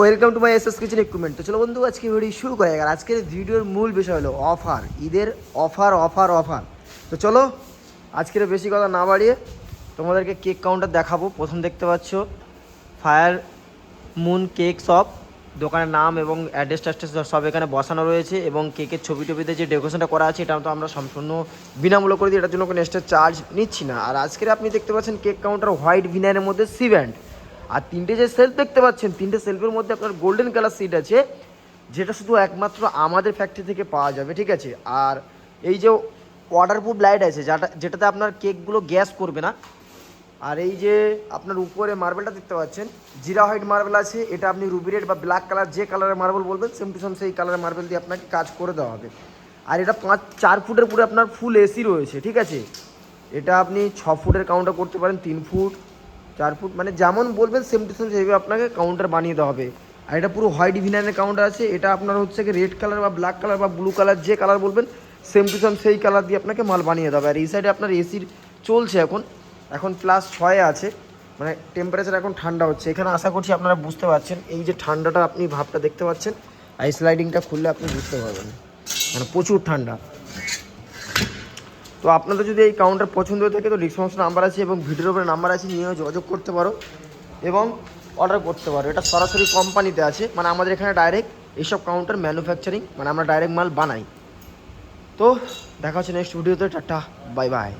Welcome to my S S kitchen equipment তো চলো বন্ধু, আজকে ভিডিও শুরু করে আর আজকের ভিডিওর মূল বিষয় হলো অফার ঈদের অফার অফার অফার তো চলো, আজকের বেশি কথা না বাড়িয়ে তোমাদেরকে কেক কাউন্টার দেখাবো। প্রথম দেখতে পাচ্ছ ফায়ার মুন কেক শপ দোকানের নাম এবং অ্যাড্রেস ট্যাড্রেস সব এখানে বসানো রয়েছে এবং কেকের ছবি টবিতে যে ডেকোরেশনটা করা আছে, এটা তো আমরা সম্পূর্ণ বিনামূল্য করে দিই এটার জন্য কোনো এক্সট্রা চার্জ নিচ্ছি না। আর আজকের আপনি দেখতে পাচ্ছেন কেক কাউন্টার হোয়াইট ভিনারের মধ্যে সি ব্যান্ড আর তিনটে যে সেলফ দেখতে পাচ্ছেন, তিনটে সেলফের মধ্যে আপনার গোল্ডেন কালার সিট আছে, যেটা শুধু একমাত্র আমাদের ফ্যাক্টরি থেকে পাওয়া যাবে, ঠিক আছে? আর এই যে ওয়াটারপ্রুফ লাইট আছে, যেটা, যেটাতে আপনার কেকগুলো গ্যাস করবে না, আর এই যে আপনার উপরে মার্বেলটা দেখতে পাচ্ছেন জিরা হোয়াইট মার্বেল আছে, এটা আপনি রুবি রেড বা ব্ল্যাক কালার যে কালারের মার্বেল বলবেন সেম টু সেম সেই কালারের মার্বেল দিয়ে আপনাকে কাজ করে দেওয়া হবে। আর এটা পাঁচ, চার ফুটের পুরো আপনার ফুল এসি রয়েছে, ঠিক আছে? এটা আপনি ছ ফুটের কাউন্টার করতে পারেন, তিন ফুট চার ফুট মানে যেমন বলবেন সেম টু সেম সেইভাবে আপনাকে কাউন্টার বানিয়ে দেওয়া হবে। আর এটা পুরো হোয়াইট ভিনারের কাউন্টার আছে। এটা আপনার হচ্ছে কি রেড কালার বা ব্ল্যাক কালার বা ব্লু কালার যে কালার বলবেন সেম টু সেম সেই কালার দিয়ে আপনাকে মাল বানিয়ে দেবে আর এই সাইডে আপনার এসির চলছে এখন। এখন প্লাস ছয়ে আছে। মানে টেম্পারেচার এখন ঠান্ডা হচ্ছে। এখানে আশা করছি আপনারা বুঝতে পারছেন। এই যে ঠান্ডাটা আপনি ভাবটা দেখতে পাচ্ছেন আইস স্লাইডিংটা খুললে আপনি বুঝতে পারবেন। মানে প্রচুর ঠান্ডা। তো আপনাদের যদি এই কাউন্টার পছন্দ হয়ে থাকে তো ডিসকাউন্ট নাম্বার আছে এবং ভিডিওর উপরে নাম্বার আছে নিয়ে যোগাযোগ করতে পারো এবং অর্ডার করতে পারো। এটা সরাসরি কোম্পানিতে আছে মানে আমাদের এখানে ডাইরেক্ট এইসব কাউন্টার ম্যানুফ্যাকচারিং মানে আমরা ডাইরেক্ট মাল বানাই। তো দেখা হচ্ছে নেক্সট ভিডিওতে টাটা বাই বাই